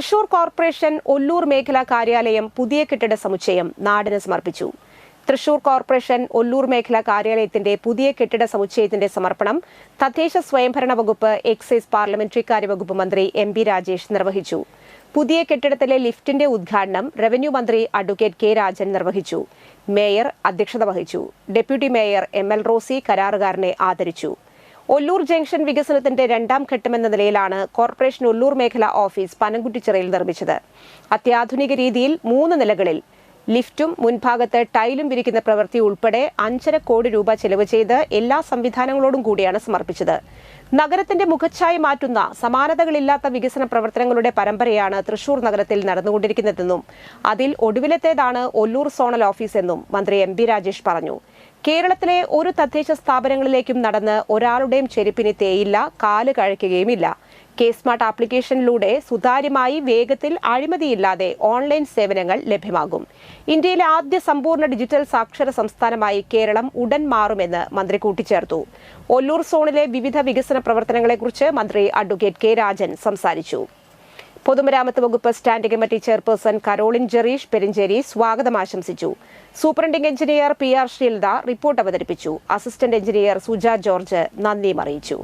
Thrissur corporation Ollur മേഖലാ കാര്യാലയം പുതിയ കെട്ടിട സമുച്ചയം നാടിന് സമർപ്പിച്ചു. തൃശൂർ കോർപ്പറേഷൻ ഒല്ലൂർ മേഖലാ കാര്യാലയത്തിന്റെ പുതിയ കെട്ടിട സമുച്ചയത്തിന്റെ സമർപ്പണം തദ്ദേശ സ്വയംഭരണ വകുപ്പ് എക്സൈസ് പാർലമെന്ററി കാര്യവകുപ്പ് മന്ത്രി എം ബി രാജേഷ് നിർവഹിച്ചു. പുതിയ കെട്ടിടത്തിലെ ലിഫ്റ്റിന്റെ ഉദ്ഘാടനം റവന്യൂ മന്ത്രി അഡ്വക്കേറ്റ് കെ രാജൻ നിർവഹിച്ചു. മേയർ അധ്യക്ഷത വഹിച്ചു. Deputy mayor M L Rosy കരാറുകാരനെ ആദരിച്ചു. ഒല്ലൂർ ജംഗ്ഷൻ വികസനത്തിന്റെ രണ്ടാം ഘട്ടമെന്ന നിലയിലാണ് കോർപ്പറേഷൻ ഒല്ലൂർ മേഖല ഓഫീസ് പനംകുറ്റിച്ചിറയിൽ നിർമ്മിച്ചത്. അത്യാധുനിക രീതിയിൽ മൂന്ന് നിലകളിൽ ലിഫ്റ്റും മുൻഭാഗത്ത് ടൈലും വിരിക്കുന്ന പ്രവൃത്തി ഉൾപ്പെടെ അഞ്ചര കോടി രൂപ ചെലവ് ചെയ്ത് എല്ലാ സംവിധാനങ്ങളോടും കൂടിയാണ് സമർപ്പിച്ചത്. നഗരത്തിന്റെ മുഖച്ഛായ മാറ്റുന്ന സമാനതകളില്ലാത്ത വികസന പ്രവർത്തനങ്ങളുടെ പരമ്പരയാണ് തൃശൂർ നഗരത്തിൽ നടന്നുകൊണ്ടിരിക്കുന്നതെന്നും അതിൽ ഒടുവിലത്തേതാണ് ഒല്ലൂർ സോണൽ ഓഫീസ് എന്നും മന്ത്രി എം രാജേഷ് പറഞ്ഞു. കേരളത്തിലെ ഒരു തദ്ദേശ സ്ഥാപനങ്ങളിലേക്കും നടന്ന് ഒരാളുടെയും ചെരുപ്പിന് തേയില്ല കാൽ കഴയ്ക്കുകയുമില്ല. കെ സ്മാർട്ട് ആപ്ലിക്കേഷനിലൂടെ സുതാര്യമായി വേഗത്തിൽ അഴിമതിയില്ലാതെ ഓൺലൈൻ സേവനങ്ങൾ ലഭ്യമാകും. ഇന്ത്യയിലെ ആദ്യ സമ്പൂർണ ഡിജിറ്റൽ സാക്ഷര സംസ്ഥാനമായി കേരളം ഉടൻ മാറുമെന്ന് മന്ത്രി കൂട്ടിച്ചേർത്തു. ഒല്ലൂർ സോണിലെ വിവിധ വികസന പ്രവർത്തനങ്ങളെക്കുറിച്ച് മന്ത്രി അഡ്വക്കേറ്റ് കെ രാജൻ സംസാരിച്ചു. പൊതുമരാമത്ത് വകുപ്പ് standing committee chairperson Caroline Jerish Perinchery സ്വാഗതം ആശംസിച്ചു. Superintending engineer P R Sreelatha report അവതരിപ്പിച്ചു. അസിസ്റ്റന്റ് എഞ്ചിനീയർ സുജ ജോർജ് നന്ദിയും അറിയിച്ചു.